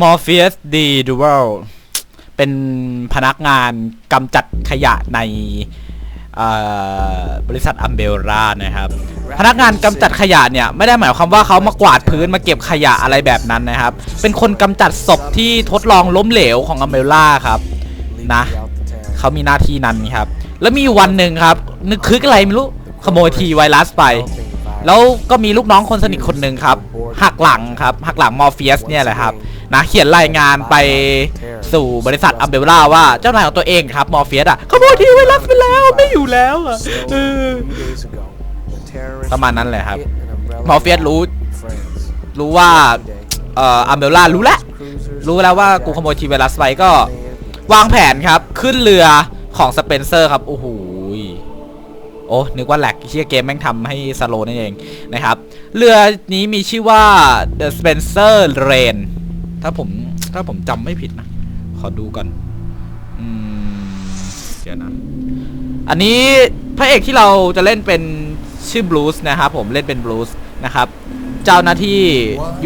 มอร์ฟีสดีดูเวลเป็นพนักงานกำจัดขยะในบริษัทอัมเบรานะครับ พนักงานกำจัดขยะเนี่ย ไม่ได้หมายความว่าเขามากวาดพื้นมาเก็บขยะอะไรแบบนั้นนะครับ เป็นคนกำจัดศพที่ทดลองล้มเหลวของอัมเบราครับนะเขามีหน้าที่นั้นครับ แล้วมีวันหนึ่งครับ นึกคึกอะไรไม่รู้ขโมยทีไวรัสไป แล้วก็มีลูกน้องคนสนิทคนหนึ่งครับหักหลังครับหักหลังมอร์เฟียสเนี่ยแหละครับนะเขียนรายงานไปสู่บริษัทอัมเบร่าว่าเจ้านายของตัวเองครับมอร์เฟียสอะขโมยทีไวรัสไปแล้วไม่อยู่แล้วอะประมาณนั้นแหละครับมอร์เฟียสรู้รู้ว่าเอ่ออัมเบร่ารู้แล้วรู้แล้วว่ากูขโมยทีไวรัสไปก็วางแผนครับขึ้นเรือของสเปนเซอร์ครับโอ้โหย โอ้นึกว่าแหลกเชียเกมแม่งทำให้สโลนั่นเองนะครับ เรือนี้มีชื่อว่า The Spencer Rain ถ้าผมถ้าผมจำไม่ผิดนะ ขอดูก่อนอืมเดี๋ยวนะ อันนี้พระเอกที่เราจะเล่นเป็นชื่อบลูส์นะครับผมเล่นเป็นบลูส์นะครับ เจ้าหน้าที่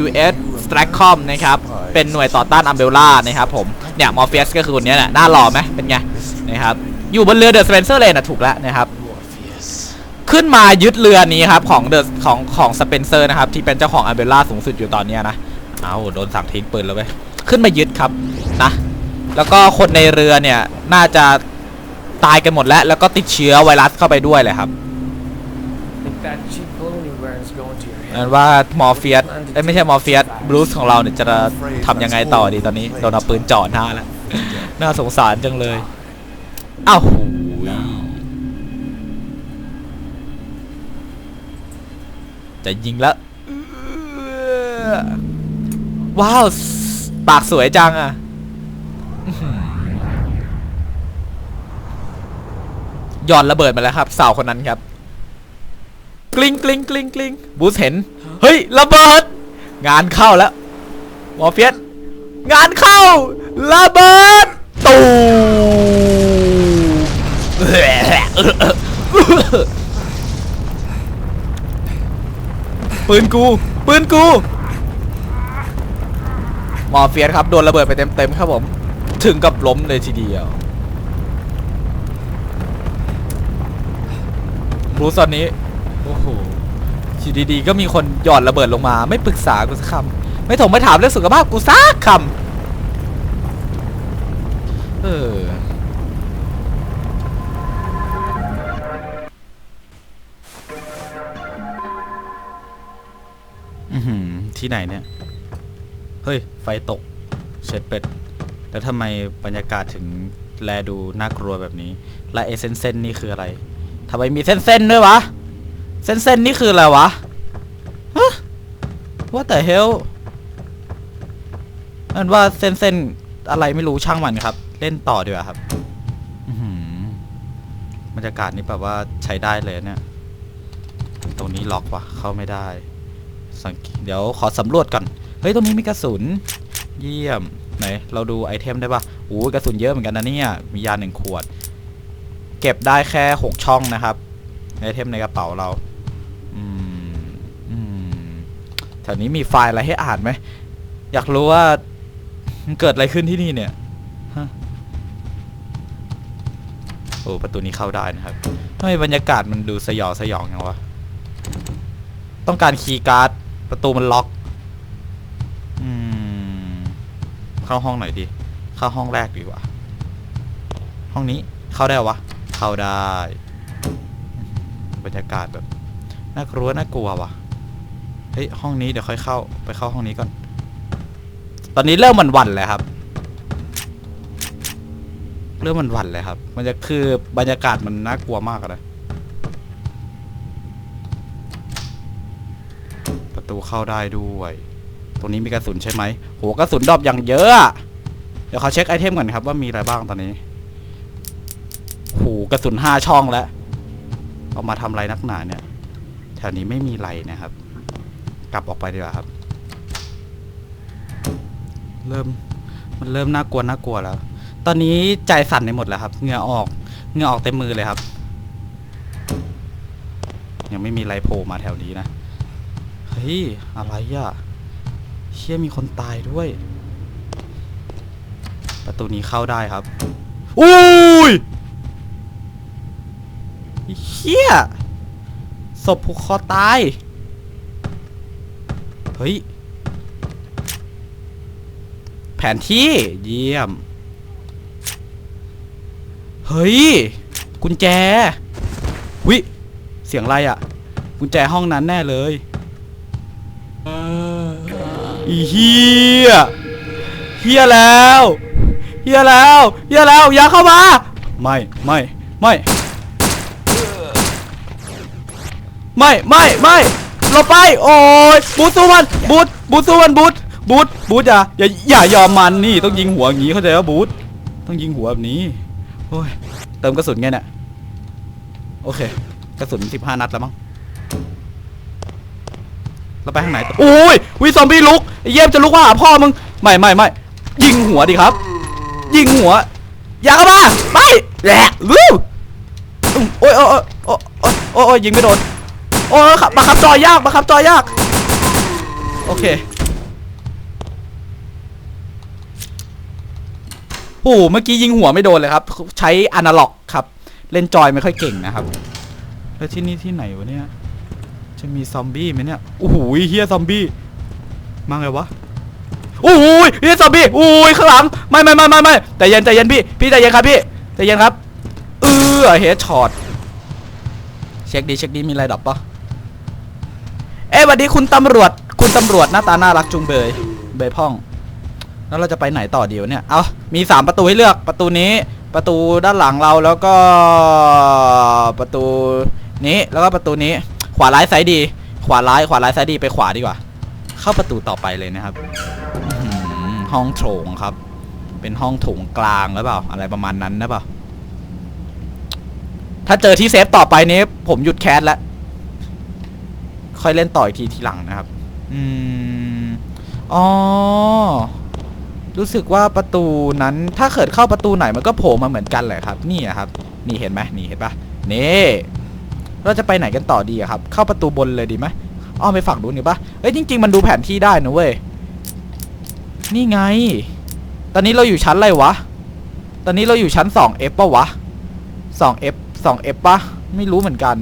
US Stratcom นะครับ เป็นหน่วยต่อต้านอัมเบล่านะครับผม เนี่ยมอร์เฟียสก็คือคนนี้แหละหน้าหล่อไหมเป็นไงนะครับ อยู่บนเรือเดอะสเปนเซอร์เลนอะถูกแล้วนะครับ ขึ้นมายึดเรือนี้ครับของเดอะของของสเปนเซอร์นะครับที่เป็นเจ้าของอัมเบล่าสูงสุดอยู่ตอนนี้นะเอาโดนสั่งทิ้งปืนแล้วเว้ยขึ้นมายึดครับนะแล้วก็คนในเรือเนี่ยน่าจะตายกันหมดแล้ว แล้วก็ติดเชื้อไวรัสเข้าไปด้วยเลยครับนั่นว่ามอร์เฟียสเอ้ไม่ใช่มอร์เฟียสบลูสของเราเนี่ยจะทำยังไงต่อดีตอนนี้โดนเอาปืนจ่อหน้าแล้วน่าสงสารจังเลยอ้าวโห จะยิงแล้วเอื้อว้าว ปากสวยจังอะย้อหือหย่อนระเบิดมาแล้วครับ สาวคนนั้นครับ กลิ้งกลิ้งกลิ้งกลิ้งบูสเห็น เฮ้ย ระเบิด งานเข้าแล้วหมอเฟียสงานเข้า ระเบิดตูม ปืนกู ปืนกูหมอเฟียสครับ โดนระเบิดไปเต็มๆครับผม ถึงกับล้มเลยทีเดียวรู้ตอนนี้ โอ้โหอยู่ดีๆ ก็มีคนหยอนระเบิดลงมา ไม่ปรึกษากูสักคำไม่ถงไม่ถามเรื่องสุขภาพกูสักคำเออ ที่ไหนเนี่ย เฮ้ย ไฟตก เช็ดเป็ด แล้วทำไมบรรยากาศถึงแลดูน่ากลัวแบบนี้ และเอเซนเซนนี่คืออะไรทำไมมีเส้นๆด้วยวะ เส้นๆนี่คืออะไรวะฮะ What the hell นั่นว่าเส้นๆอะไรไม่รู้ช่างมันครับ เล่นต่อดีกว่าครับอื้อหือบรรยากาศนี่แบบว่าใช้ได้เลยเนี่ย ตรงนี้ล็อกว่ะ เข้าไม่ได้ สังเดี๋ยวขอสำรวจก่อน เฮ้ยตรงนี้มีกระสุน เยี่ยม ไหน เราดูไอเทมได้ปะโอ้กระสุนเยอะเหมือนกันนะเนี่ย มียาหนึ่งขวด เก็บได้แค่หกช่องนะครับ ไอเทมในกระเป๋าเรา อืม อืม แถวนี้มีไฟล์อะไรให้อ่านไหม อยากรู้ว่ามันเกิดอะไรขึ้นที่นี่เนี่ยโอ้ประตูนี้เข้าได้นะครับทำไมบรรยากาศมันดูสยองสยองอย่างวะ ต้องการคีย์การ์ด ประตูมันล็อก อืม เข้าห้องหน่อยดี เข้าห้องแรกดีกว่า ห้องนี้เข้าได้วะ เข้าได้ บรรยากาศแบบน่ากลัวน่ากลัวว่ะเฮ้ยห้องนี้เดี๋ยวค่อยเข้าไปเข้าห้องนี้ก่อน ตอนนี้เริ่มมันวันเลยครับ เริ่มมันวันเลยครับ มันจะคือบรรยากาศมันน่ากลัวมากอะนะประ ตูเข้าได้ด้วย ตรงนี้มีกระสุนใช่ไหมโหกระสุนดรอปอย่างเยอะ เดี๋ยวเขอเช็คไอเทมก่อนครับว่ามีอะไรบ้างตอนนี้โหกระสุนห้าช่องแล้ว เอามาทำไรนักหนาเนี่ย แถวนี้ไม่มีไรนะครับ กลับออกไปดีกว่าครับ เริ่มมันเริ่มน่ากลัวน่ากลัวแล้ว ตอนนี้ใจสั่นไปหมดแล้วครับ เหงื่อออก เหงื่อออกเต็มมือเลยครับ ยังไม่มีไรโผล่มาแถวนี้นะ เฮ้ย อะไรอะเชี่ยมีคนตายด้วย ประตูนี้เข้าได้ครับอุ้ยเฮียศพผูกคอตาย เฮ้ย แผนที่เยี่ยม เฮ้ย กุญแจวิเสียงอะไรอะ่ะ กุญแจห้องนั้นแน่เลย อีเฮียเฮียแล้วเฮียแล้วเฮียแล้วอย่าเข้ามา ไม่ไม่ไม่ไม่ไม่ไม่เราไปโอ้ยบูทสู้มันบูทบูทสู้มันบูทบูทบูทอย่าอย่าอย่ายอมมันนี่ต้องยิงหัวอย่างนี้เข้าใจว่าบูทต้องยิงหัวแบบนี้โอ้ยเติมกระสุนไงเนี่ยโอเค กระสุนสิบห้านัดแล้วมั้ง เราไปทางไหนต่อโอ้ยวิซอมบี้ลุกเยี่ยมจะลุกมาหาพ่อมึงไม่ไม่ไม่ยิงหัวดิครับ ยิงหัว อย่าเข้ามาไปแหละวู้โอ้ยโอ้ยโอ้ยโอ้ยโอ้ยยิงไม่โดนโอ้ยขับมาขับจอยยากมาขับจอยยาก โอเคโอ้โหเมื่อกี้ยิงหัวไม่โดนเลยครับ ใช้อนาล็อกครับ เล่นจอยไม่ค่อยเก่งนะครับ แล้วที่นี่ที่ไหนวะเนี่ย จะมีซอมบี้ไหมเนี่ยโอ้โหเฮียซอมบี้มาไงวะโอ้โหเฮียซอมบี้โอ้ยข้างหลังไม่ไม่ไม่ไม่ไม่ใจเย็นใจเย็นพี่พี่ใจเย็นครับพี่ใจเย็นครับเออเฮดช็อตเช็คดีเช็คดีมีอะไรดับปะเอ้วัสดีคุณตำรวจ คุณตำรวจหน้าตาน่ารักจุงเบยเบยพ่อง แล้วเราจะไปไหนต่อเดียวเนี่ยเอามีสามประตูให้เลือกประตูนี้ ประตูด้านหลังเราแล้วก็ประตูนี้แล้วก็ประตูนี้ ขวาร้ายซ้ายดี ขวาร้ายขวาร้ายซ้ายดีไปขวาดีกว่า เข้าประตูต่อไปเลยนะครับห้องโถงครับ เป็นห้องโถงกลางหรือเปล่า อะไรประมาณนั้นนะเปล่าถ้าเจอที่เซฟต่อไปนี้ ผมหยุดแคสแล้วค่อยเล่นต่ออีกทีทีหลังนะครับ อืมอ๋อ รู้สึกว่าประตูนั้น ถ้าเกิดเข้าประตูไหนมันก็โผล่มาเหมือนกันแหละครับ นี่อะครับ นี่เห็นไหมนี่เห็นปะนี่ เราจะไปไหนกันต่อดีอะครับ เข้าประตูบนเลยดีไหมอ้อมไปฝั่งนู้นดีปะเอ้ยจริง ๆ มันดูแผนที่ได้นะเว้ย นี่ไง ตอนนี้เราอยู่ชั้นอะไรวะ ตอนนี้เราอยู่ชั้น 2F ปะวะ 2F 2F ปะไม่รู้เหมือนกัน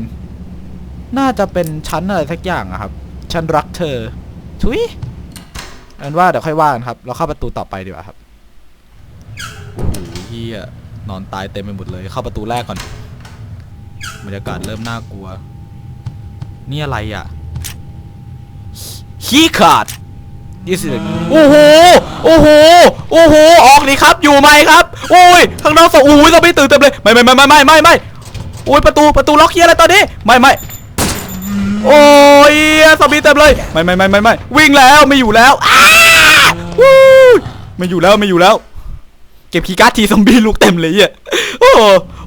น่าจะเป็นชั้นอะไรสักอย่างอะครับ ชั้นรักเธอ ทุยอันว่าเดี๋ยวค่อยว่ากันครับ เราเข้าประตูต่อไปดีกว่าครับ โอ้โหเฮียนอนตายเต็มไปหมดเลย เข้าประตูแรกก่อน บรรยากาศเริ่มน่ากลัว นี่อะไรอะขี้ขาดนี่สิโอ้โห โอ้โห โอ้โห ออกดิครับ อยู่ไหมครับ โอ้ยข้างนอกสองโอ้ยเราไม่ตื่นเต็มเลย ไม่ไม่ไม่ไม่ไม่ไม่ไม่โอ้ย ประตู ประตูล็อกเฮียอะไรตอนนี้ ไม่ไม่โอ้ยซอมบี้เต็มเลย ไม่ไม่ไม่ไม่ไม่วิ่งแล้ว ไม่อยู่แล้วอ้าวู้ไม่อยู่แล้ว ไม่อยู่แล้ว เก็บคีย์การ์ดทีซอมบี้ลูกเต็มเลยเหี้ยโอ้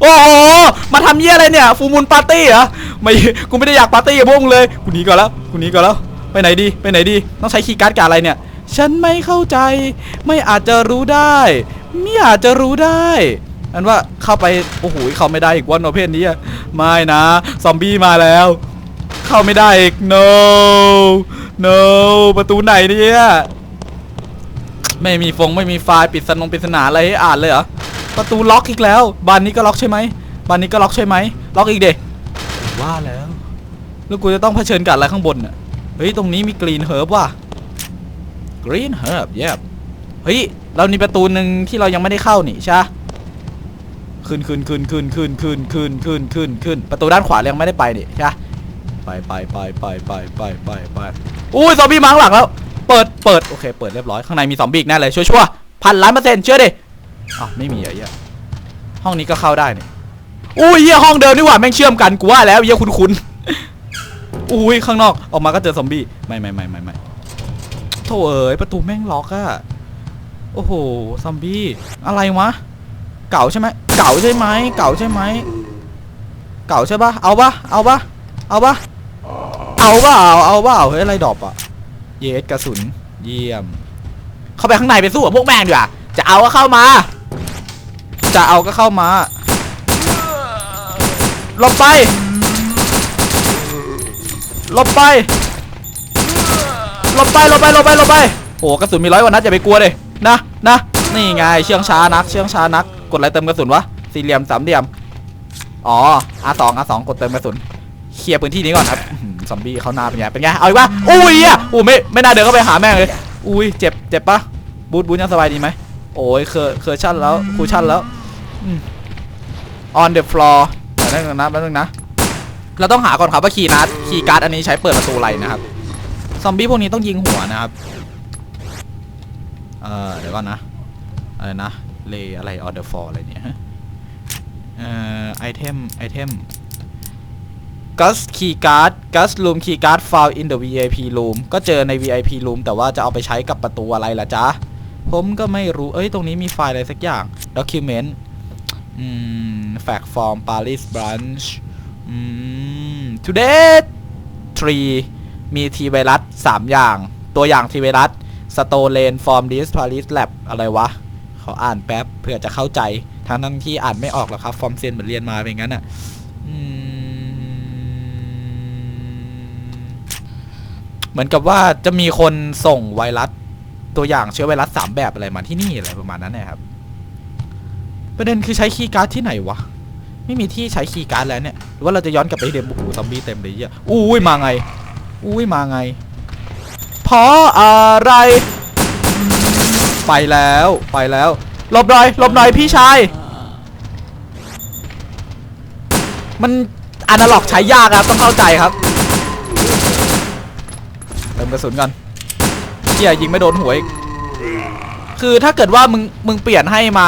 โอ้โหมาทำเยี่ยอะไรเนี่ยฟูมูลปาร์ตี้เหรอไม่กูไม่ได้อยากปาร์ตี้กับพวกมึงเลยกูหนีก่อนแล้วกูหนีก่อนแล้วไปไหนดีไปไหนดีต้องใช้คีย์การ์ดกับอะไรเนี่ย ฉันไม่เข้าใจ ไม่อาจจะรู้ได้ไม่อาจจะรู้ได้อันว่าเข้าไปโอ้โหเข้าไม่ได้อีกวันโอเพนนี้อะไม่นะซอมบี้มาแล้ว เข้าไม่ได้อีก no no ประตูไหนเนี่ยไม่มีฟงไม่มีไฟล์ปิดสนงปริศนาอะไรให้อ่านเลยเหรอ ประตูล็อกอีกแล้วบานนี้ก็ล็อกใช่ไหมบานนี้ก็ล็อกใช่ไหมล็อกอีกเดว่าแล้วแล้วกูจะต้องเผชิญกับอะไรข้างบนน่ะเฮ้ยตรงนี้มีกรีนเฮิร์บว่ะกรีนเฮิร์บเย็บเฮ้ยเรามีประตูหนึ่งที่เรายังไม่ได้เข้านี่ใช่ปะขึ้นขึ้นขึ้นขึ้นขึ้นขึ้นขึ้นขึ้นขึ้นขึ้นประตูด้านขวาเรายังไม่ได้ไปนี่ใช่ปะไปไปไปไปไปไปไปไปอุ้ยซอมบี้มาข้างหลังแล้ว เปิดเปิดโอเค เปิดเรียบร้อยข้างในมีซอมบี้อีกแน่เลยชัวร์ๆพันล้านเปอร์เซ็นต์เชื่อดิ อ้าวไม่มีเหรอเหี้ยห้องนี้ก็เข้าได้นี่อุ้ยเหี้ยห้องเดิมนี่หว่าแม่งเชื่อมกันกูว่าแล้วเหี้ยคุณคุณอุ้ยข้างนอกออกมาก็เจอซอมบี้ไม่ไม่ไม่ไม่ไม่โธ่เอ๋ยประตูแม่งล็อกอะโอ้โหซอมบี้อะไรวะเก่าใช่ไหมเก่าใช่ไหมเก่าใช่ไหมเก่าใช่ปะเอาปะเอาปะเอาปะเอาเปล่าเอาเปล่าเฮ้ยอะไรดรอปอะเยสกระสุนเยี่ยม เข้าไปข้างในไปสู้กับพวกแม่งดีกว่า จะเอาก็เข้ามา จะเอาก็เข้ามาหลบไปหลบไปหลบไปหลบไปหลบไปหลบไปโอ้กระสุนมีร้อยกว่านัดอย่าไปกลัวเลยนะนะนี่ไงเชื่องช้านัก เชื่องช้านัก กดอะไรเติมกระสุนวะสี่เหลี่ยมสามเหลี่ยมอ๋อ R2 R2 กดเติมกระสุนเคลียร์พื้นที่นี้ก่อนครับซอมบี้เขาหน้าเป็นไงเป็นไงเอาอีกปะอุ้ยอะอู้ไม่ไม่น่าเดินเข้าไปหาแม่งเลยอุ้ยเจ็บเจ็บปะบูทบูทยังสบายดีไหม โอ้ยเคอเคอชั่นแล้วคูชั่นแล้ว on the floor เดี๋ยวนะแป๊บนึงนะ เราต้องหาก่อนครับว่าคีย์นัดคีย์การ์ดอันนี้ใช้เปิดประตูอะไรนะครับ ซอมบี้พวกนี้ต้องยิงหัวนะครับ เออเดี๋ยวก่อนนะ อะไรนะ เลอะไร on the floor อะไรเนี่ยฮะเอ่อ ไอเทม ไอเทม gus key card gus room key card found in the VIP room ก็เจอใน VIP room แต่ว่าจะเอาไปใช้กับประตูอะไรล่ะจ๊ะ ผมก็ไม่รู้ เอ้ย ตรงนี้มีไฟล์อะไรสักอย่าง document อืม fact form Paris branch อืม today 3มีทีไวรัส3อย่าง ตัวอย่างทีไวรัส s t o l e n from this Paris lab อะไรวะ ขออ่านแป๊บเพื่อจะเข้าใจ ทั้งทั้งที่อ่านไม่ออกหรอกครับ ฟอร์มเซียนเหมือนเรียนมาเป็นงั้นอะเหมือนกับว่าจะมีคนส่งไวรัส ตัวอย่างเชื้อไวรัสสามแบบอะไรมาที่นี่อะไรประมาณนั้นนะครับ ประเด็นคือใช้คีย์การ์ดที่ไหนวะ ไม่มีที่ใช้คีย์การ์ดแล้วเนี่ย หรือว่าเราจะย้อนกลับไปเดิมโอ้โหซอมบี้เต็มเลยเหี้ยอุ้ยมาไง อุ้ยมาไง เพราะอะไร ไปแล้วไปแล้วหลบหน่อยหลบหน่อยพี่ชาย มันอนาล็อกใช้ยากครับต้องเข้าใจครับ เติมกระสุนก่อน เฮียยิงไม่โดนหัวอีกคือถ้าเกิดว่ามึงมึงเปลี่ยนให้มา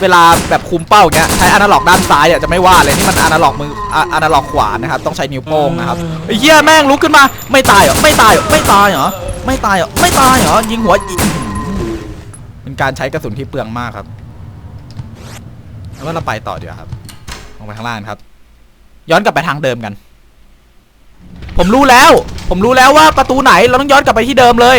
เวลาแบบคุมเป้าเงี้ยใช้อนาล็อกด้านซ้ายอะจะไม่ว่าเลยนี่มันอนาล็อกมืออนาล็อกขวานะครับต้องใช้นิ้วโป้งนะครับไอ้เหี้ยแม่งลุกขึ้นมาไม่ตายเหรอไม่ตายเหรอไม่ตายเหรอไม่ตายเหรอไม่ตายเหรอยิงหัวเป็นการใช้กระสุนที่เปลืองมากครับแล้วเราไปต่อดีกว่าครับลงไปข้างล่างครับ ย้อนกลับไปทางเดิมกัน ผมรู้แล้ว ผมรู้แล้วว่าประตูไหนเราต้องย้อนกลับไปที่เดิมเลย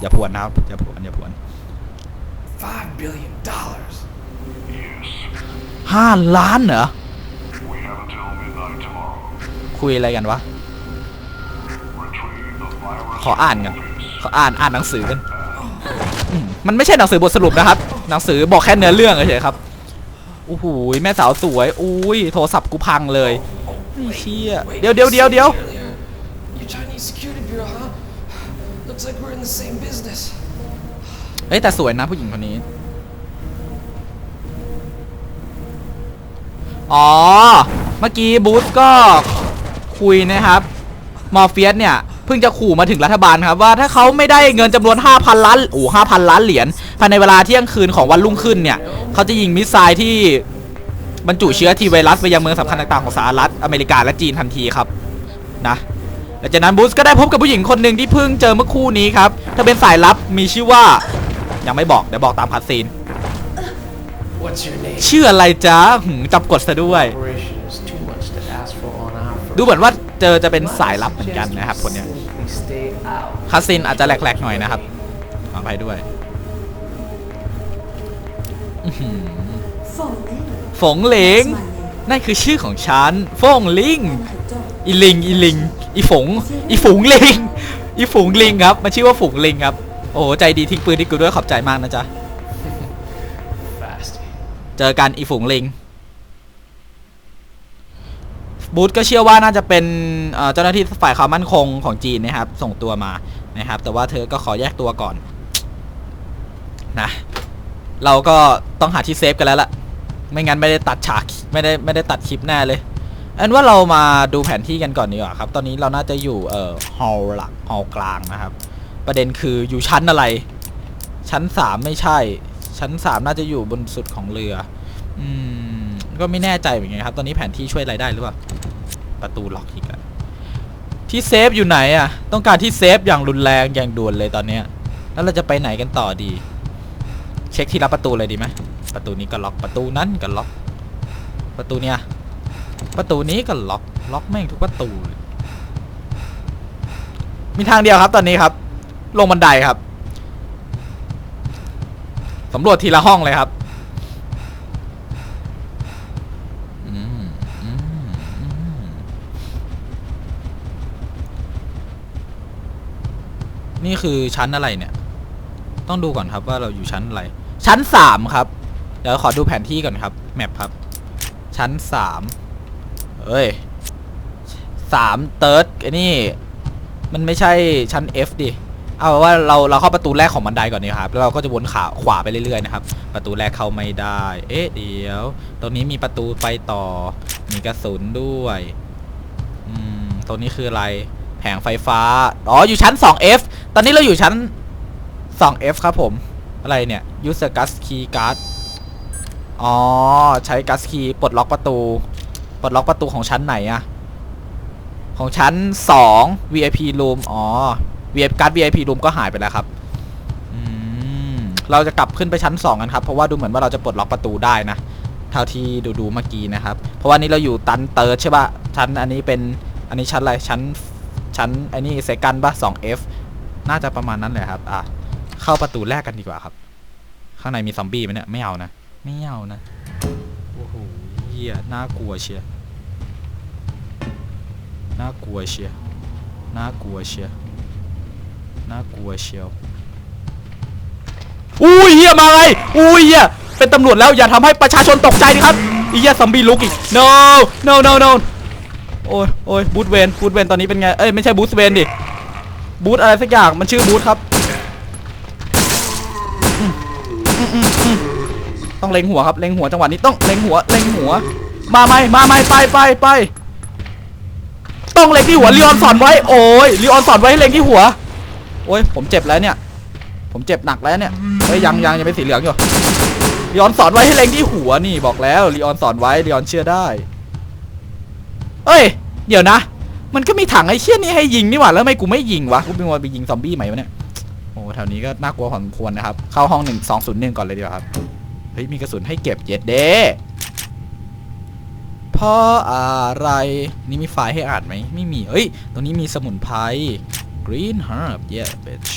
อย่าพวนนะครับอย่าพวนอย่าพวน Five billion dollars. ห้าล้านเหรอ We have until midnight tomorrow. คุยอะไรกันวะ Retrieve the virus. ขออ่านกัน ขออ่านอ่านหนังสือกันอืมมันไม่ใช่หนังสือบทสรุปนะครับ หนังสือบอกแค่เนื้อเรื่องเฉยๆครับโอ้โหแม่สาวสวย อุ้ยโทรศัพท์กูพังเลยไอ้เชี่ยเดี๋ยวเดี๋ยวเดี๋ยวเดี๋ยว Looks like we're in the same business. เอ้ยแต่สวยนะผู้หญิงคนนี้ อ๋อ เมื่อกี้บูธก็คุยนะครับ มอร์เฟียสเนี่ย เพิ่งจะขู่มาถึงรัฐบาลครับ ว่าถ้าเขาไม่ได้เงินจำนวน 5,000 ล้าน โอ้5,000ล้านเหรียญภายในเวลาเที่ยงคืนของวันรุ่งขึ้นเนี่ย เขาจะยิงมิสไซล์ที่บรรจุเชื้อทีไวรัสไปยังเมืองสำคัญต่างๆของสหรัฐอเมริกาและจีนทันทีครับ นะ ลังจากนั้นบูสก็ได้พบกับผู้หญิงคนหนึ่งที่เพิ่งเจอเมื่อคู่นี้ครับเธอเป็นสายลับมีชื่อว่า ยังไม่บอกเดี๋ยวบอกตามคัดซีนชื่ออะไรจ๊ะจับกดซะด้วย ดูเหมือนว่าเจอจะเป็นสายลับเหมือนกันนะครับคนเนี้ยคัสซินอาจจะแหลกๆหน่อยนะครับขออภัด้วยฝงเหลงนั่นคือชื่อของฉันฟงลิง อีลิงอีลิงอีฝงอีฝูงลิงอีฝูงลิงครับมันชื่อว่าฝูงลิงครับโอ้โหใจดีทิ้งปืนที่กูด้วยขอบใจมากนะจ๊ะ Fast. เจอกันอีฝูงลิงบูธก็เชื่อว่าน่าจะเป็นเอ่อเจ้าหน้าที่ฝ่ายความมั่นคงของจีนนะครับ ส่งตัวมานะครับ แต่ว่าเธอก็ขอแยกตัวก่อนนะเราก็ต้องหาที่เซฟกันแล้วล่ะ ไม่งั้นไม่ได้ตัดฉากไม่ได้ไม่ได้ตัดคลิปแน่เลย อันว่าเรามาดูแผนที่กันก่อนดีกว่าครับ ตอนนี้เราน่าจะอยู่เอ่อฮอลล์หลักฮอลล์กลางนะครับ ประเด็นคืออยู่ชั้นอะไร ชั้นสามไม่ใช่ ชั้นสามน่าจะอยู่บนสุดของเรือ อืม ก็ไม่แน่ใจเหมือนกันครับ ตอนนี้แผนที่ช่วยอะไรได้หรือเปล่า ประตูล็อกอีกแล้วที่เซฟอยู่ไหนอะต้องการที่เซฟอย่างรุนแรงอย่างด่วนเลยตอนเนี้ย แล้วเราจะไปไหนกันต่อดี เช็คที่รับประตูเลยดีไหมประตูนี้ก็ล็อกประตูนั้นก็ล็อก ประตูเนี้ย ประตูนี้ก็ล็อกล็อกแม่งทุกประตู มีทางเดียวครับตอนนี้ครับ ลงบันไดครับสำรวจทีละห้องเลยครับอืมอืมอืมนี่คือชั้นอะไรเนี่ย ต้องดูก่อนครับว่าเราอยู่ชั้นอะไร ชั้นสามครับ เดี๋ยวขอดูแผนที่ก่อนครับ แมปครับ ชั้นสาม เอ้ยสามเติร์ดไอ้นี่ มันไม่ใช่ชั้น F ดิ เอาว่าเราเราเข้าประตูแรกของบันไดก่อนดีครับ แล้วเราก็จะวนขาขวาไปเรื่อยๆนะครับ ประตูแรกเข้าไม่ได้ เอ๊ะเดี๋ยว ตรงนี้มีประตูไปต่อ มีกระสุนด้วย อืม ตรงนี้คืออะไร แผงไฟฟ้า อ๋อ อยู่ชั้น 2F ตอนนี้เราอยู่ชั้น 2F ครับผม อะไรเนี่ย use gas key card อ๋อ ใช้กัสคีย์ปลดล็อกประตู ปลดล็อกประตูของชั้นไหนอะของชั้น 2 VIP room อ๋อ VIP การ์ด VIP room ก็หายไปแล้วครับเราจะกลับขึ้นไปชั้น 2 กันครับ เพราะว่าดูเหมือนว่าเราจะปลดล็อกประตูได้นะ เท่าที่ดูดูๆเมื่อกี้นะครับ เพราะว่านี่เราอยู่ตันเติร์ดใช่ปะชั้นอันนี้เป็นอันนี้ชั้นอะไร ชั้น ชั้นอ้นี่เซกันปะ 2F น่าจะประมาณนั้นแหละครับ อะ เข้าประตูแรกกันดีกว่าครับ ข้างในมีซอมบี้ไหมเนี่ย ไม่เอานะ ไม่เอานะ โอ้โหเฮียน่ากลัวเชียร์ น่ากลัวเชียน่ากลัวเชียน่ากลัวเชียวอุ้ยเฮียมาไงอุ้ยเฮียเป็นตำรวจแล้วอย่าทำให้ประชาชนตกใจดิครับอ้เฮียซอมบี้ลุกอีก no no no no โอ้ยโอ้ยบูธเวนบูธเวนตอนนี้เป็นไง เอ้ยไม่ใช่บูธเวนดิ บูธอะไรสักอย่างมันชื่อบูธครับ ต้องเล็งหัวครับ เล็งหัวจังหวะนี้ต้องเล็งหัว เล็งหัว มาไหมมาไหมไปไปไป ต้องเล็งที่หัวลีออนสอนไว้โอ้ยลีออนสอนไว้ให้เล็งที่หัวโอ้ยผมเจ็บแล้วเนี่ย ผมเจ็บหนักแล้วเนี่ยเฮ้ยยังยังยังเป็นสีเหลืองอยู่ลีออนสอนไว้ให้เล็งที่หัวนี่บอกแล้วลีออนสอนไว้ลีออนเชื่อได้ เอ้ย เดี๋ยวนะ มันก็มีถังไอ้เชี่ยนี่ให้ยิงนี่หว่าแล้วทำไมกูไม่ยิงวะกูเป็นวันไปยิงซอมบี้ใหม่วะเนี่ยโอ้แถวนี้ก็น่ากลัวพอสมควรนะครับเข้าห้องหนึ่งสองศูนย์หนึ่งก่อนเลยดีกว่าครับเฮ้ยมีกระสุนให้เก็บเย็ดเด้ เพราะอะไร นี่มีไฟล์ให้อ่านไหม ไม่มีเฮ้ย ตรงนี้มีสมุนไพร green herb yeah bitch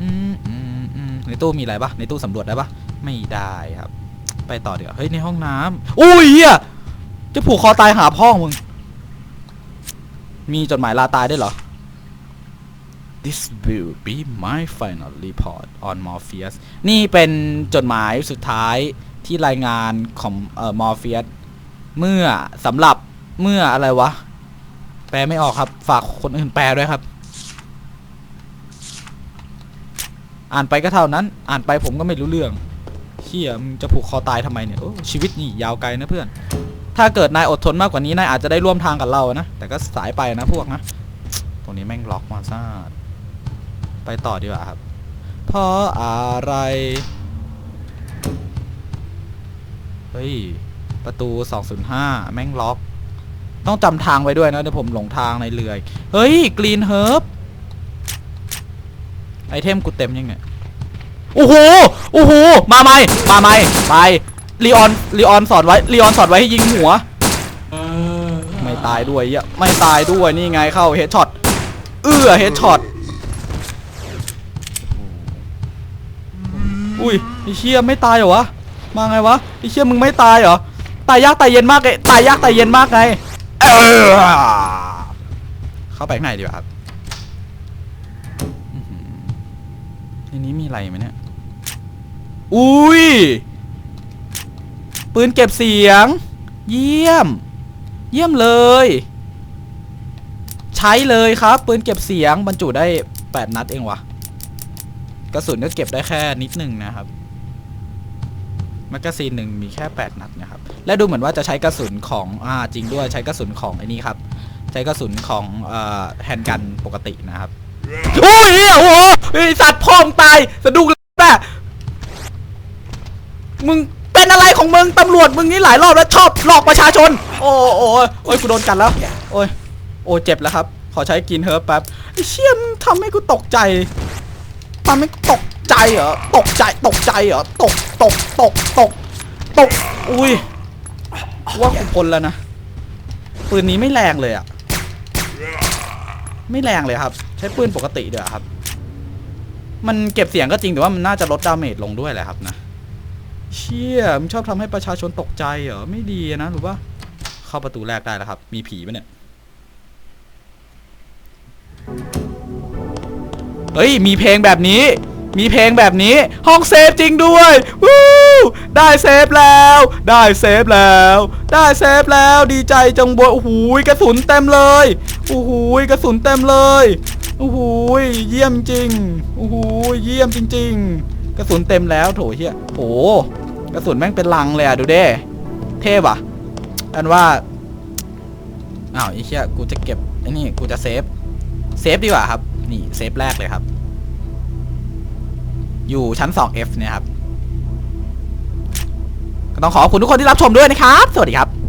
อืมอืมอืมในตู้มีอะไรปะในตู้สำรวจได้ปะไม่ได้ครับ ไปต่อเดี๋ยวเฮ้ย ในห้องน้ำอุ้ยเฮียจะผูกคอตายหาพ่อมึง มีจดหมายลาตายได้เหรอ This will be my final report on Morpheus นี่เป็นจดหมายสุดท้าย ที่รายงานของเอ่อ Morpheus เมื่อสำหรับเมื่ออะไรวะ แปลไม่ออกครับ ฝากคนอื่นแปลด้วยครับ อ่านไปก็เท่านั้น อ่านไปผมก็ไม่รู้เรื่องเฮียมึงจะผูกคอตายทำไมเนี่ยโอ้ชีวิตนี่ยาวไกลนะเพื่อน ถ้าเกิดนายอดทนมากกว่านี้นายอาจจะได้ร่วมทางกับเรานะ แต่ก็สายไปนะพวกนะ ตรงนี้แม่งล็อกมาซาดไปต่อดีกว่าครับ เพราะอะไร เฮ้ย ประตู 205 แม่งล็อก ต้องจำทางไว้ด้วยนะเดี๋ยวผมหลงทางในเรือเฮ้ย กรีนเฮิร์บไอเทมกูเต็มยังไงโอ้โห โอ้โห มาไหมมาไหมไปลีออนลีออนสอนไว้ลีออนสอนไว้ให้ยิงหัว ไม่ตายด้วยเหี้ยไม่ตายด้วย นี่ไงเข้าเฮดช็อต เอื้อเฮดช็อต อุ้ยไอเชี่ยไม่ตายเหรอวะ มาไงวะไอเชี่ยมึงไม่ตายเหรอตายยากตายเย็นมากไงตายยากตายเย็นมากไงเออเข้าไปข้างในดีกว่าครับในนี้มีอะไรไหมเนี่ยอุ้ยปืนเก็บเสียง เยี่ยม เยี่ยมเลย ใช้เลยครับปืนเก็บเสียงบรรจุได้ 8 นัดเองวะกระสุนก็เก็บได้แค่นิดหนึ่งนะครับ แมกกาซีนหนึ่งมีแค่ 8 นัดนะครับ และดูเหมือนว่าจะใช้กระสุนของอ่าจริงด้วยใช้กระสุนของไอ้นี่ครับ ใช้กระสุนของเอ่อแฮนด์กันปกตินะครับโอ้ยเหี้ยโอ้โหไอสัตว์พ่อมงตายสะดุ้งเลยแม่มึงเป็นอะไรของมึงตำรวจมึงนี่หลายรอบแล้วชอบหลอกประชาชน โอ้โอ้โอ้ยกูโดนกัดแล้วโอ้ยโอ้เจ็บแล้วครับ ขอใช้กินเฮิร์บแป๊บไอ้เชี่ยมงทำให้กูตกใจทำให้กูตก ใจเหรอ ตกใจ ตกใจเหรอ ตก ตก ตก ตก ตก อุ้ย ว่ากูพ้นแล้วนะ ปืนนี้ไม่แรงเลยอะไม่แรงเลยครับ ใช้ปืนปกติเดี๋ยวครับ มันเก็บเสียงก็จริงแต่ว่ามันน่าจะลดดาเมจลงด้วยแหละครับนะ เชี่ยมันชอบทำให้ประชาชนตกใจเหรอ ไม่ดีนะหรู้ปะเข้าประตูแรกได้แล้วครับ มีผีปะเนี่ยเฮ้ย มีเพลงแบบนี้ มีเพลงแบบนี้ห้องเซฟจริงด้วยวู้ได้เซฟแล้ว ได้เซฟแล้ว ได้เซฟแล้วดีใจจังบวยโอ้โหกระสุนเต็มเลยโอ้โหกระสุนเต็มเลยโอ้โหเยี่ยมจริงโอ้โหเยี่ยมจริง ๆ กระสุนเต็มแล้วโถเฮียโอ้โหกระสุนแม่งเป็นลังเลยอะดูเด้เทพอะอันว่าอ้าวไอ้เชี่ยกูจะเก็บไอ้นี่กูจะเซฟเซฟดีกว่าครับ นี่เซฟแรกเลยครับ อยู่ชั้น 2F เนี่ยครับ ก็ต้องขอบคุณทุกคนที่รับชมด้วยนะครับ สวัสดีครับ